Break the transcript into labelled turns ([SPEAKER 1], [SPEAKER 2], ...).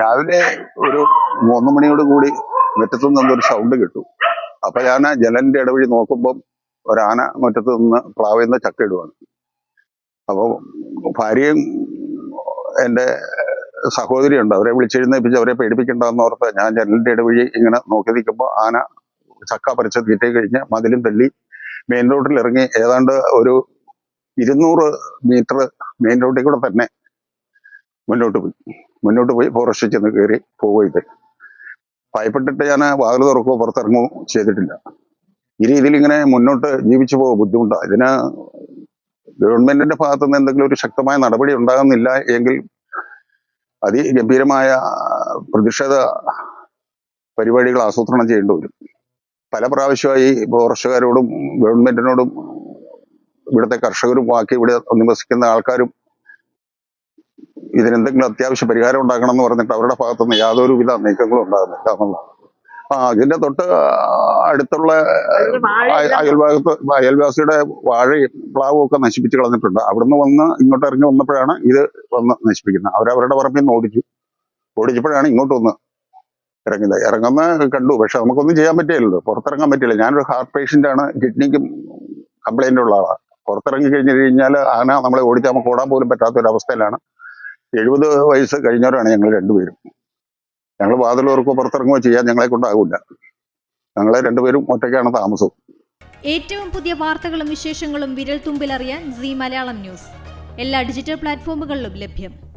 [SPEAKER 1] രാവിലെ ഒരു മൂന്ന് മണിയോട് കൂടി മുറ്റത്തു നിന്നൊരു സൗണ്ട് കിട്ടു. അപ്പൊ ഞാൻ ജനലിന്റെ ഇടവഴി നോക്കുമ്പോൾ ഒരാന മുറ്റത്ത് നിന്ന് പ്ലാവിൽ നിന്ന് ചക്ക ഇടുവാണ്. അപ്പോൾ ഭാര്യയും എന്റെ സഹോദരിയുണ്ട് അവരെ വിളിച്ചെഴുന്നേപ്പിച്ച് അവരെ പേടിപ്പിക്കണ്ടെന്ന് ഓർത്ത് ഞാൻ ജനലിന്റെ ഇടവഴി ഇങ്ങനെ നോക്കി നിൽക്കുമ്പോൾ ആന ചക്ക പറിച്ച് തീറ്റ കഴിഞ്ഞ് മതിലും തല്ലി മെയിൻ റോഡിൽ ഇറങ്ങി. ഏതാണ്ട് ഒരു ഇരുന്നൂറ് മീറ്റർ മെയിൻ റോഡിൽ കൂടെ തന്നെ മുന്നോട്ട് പോയി. മുന്നോട്ട് പോയി ഫോറസ്റ്റിൽ ചെന്ന് കയറി പോവുകയത് ഭയപ്പെട്ടിട്ട് ഞാൻ വാതിൽ തുറക്കുകയോ പുറത്തിറങ്ങുകയോ ചെയ്തിട്ടില്ല. ഈ രീതിയിൽ ഇങ്ങനെ മുന്നോട്ട് ജീവിച്ചു പോകുക ബുദ്ധിമുട്ടാണ് ഇതിന് ഗവൺമെന്റിന്റെ ഭാഗത്തു നിന്ന് എന്തെങ്കിലും ഒരു ശക്തമായ നടപടി ഉണ്ടാകുന്നില്ല എങ്കിൽ അതിഗംഭീരമായ പ്രതിഷേധ പരിപാടികൾ ആസൂത്രണം ചെയ്യേണ്ടി വരും. പല പ്രാവശ്യമായി ഫോറസ്റ്റുകാരോടും ഗവൺമെന്റിനോടും ഇവിടുത്തെ കർഷകരും ബാക്കി ഇവിടെ നിവസിക്കുന്ന ആൾക്കാരും ഇതിനെന്തെങ്കിലും അത്യാവശ്യ പരിഹാരം ഉണ്ടാക്കണം എന്ന് പറഞ്ഞിട്ട് അവരുടെ ഭാഗത്തുനിന്ന് യാതൊരുവിധ നീക്കങ്ങളും ഉണ്ടാകുന്നില്ല എന്നുള്ളതാണ്. ആ അതിന്റെ തൊട്ട് അടുത്തുള്ള അയ- അയൽഭാഗത്ത് അയൽവാസിയുടെ വാഴയും പ്ലാവും ഒക്കെ നശിപ്പിച്ച് കളഞ്ഞിട്ടുണ്ട്. അവിടുന്ന് വന്ന് ഇങ്ങോട്ട് ഇറങ്ങി വന്നപ്പോഴാണ് ഇത് വന്ന് നശിപ്പിക്കുന്നത്. അവരവരുടെ പറമ്പിൽ നിന്ന് ഓടിച്ചു. ഓടിച്ചപ്പോഴാണ് ഇങ്ങോട്ട് വന്ന് ഇറങ്ങിയത്. ഇറങ്ങുന്ന കണ്ടു. പക്ഷെ നമുക്കൊന്നും ചെയ്യാൻ പറ്റില്ലല്ലോ. പുറത്തിറങ്ങാൻ പറ്റില്ല. ഞാനൊരു ഹാർട്ട് പേഷ്യന്റ് ആണ്. കിഡ്നിക്കും കംപ്ലൈന്റ് ഉള്ള ആളാണ് പുറത്തിറങ്ങി കഴിഞ്ഞു കഴിഞ്ഞാൽ ആന നമ്മളെ ഓടിച്ചാൽ നമുക്ക് ഓടാൻ പോലും പറ്റാത്ത ഒരു അവസ്ഥയിലാണ് എഴുപത് വയസ്സ് കഴിഞ്ഞവരാണ് ഞങ്ങൾ രണ്ടുപേരും. ഞങ്ങൾ വാതിലോർക്കോ പുറത്തിറങ്ങുകയോ ചെയ്യാൻ ഞങ്ങളെ കൊണ്ടാകില്ല ഞങ്ങളെ രണ്ടുപേരും ഒറ്റയ്ക്കാണ് താമസവും.
[SPEAKER 2] ഏറ്റവും പുതിയ വാർത്തകളും വിശേഷങ്ങളും വിരൽ തുമ്പിലറിയാൻ സി മലയാളം ന്യൂസ്. എല്ലാ ഡിജിറ്റൽ പ്ലാറ്റ്ഫോമുകളിലും ലഭ്യം.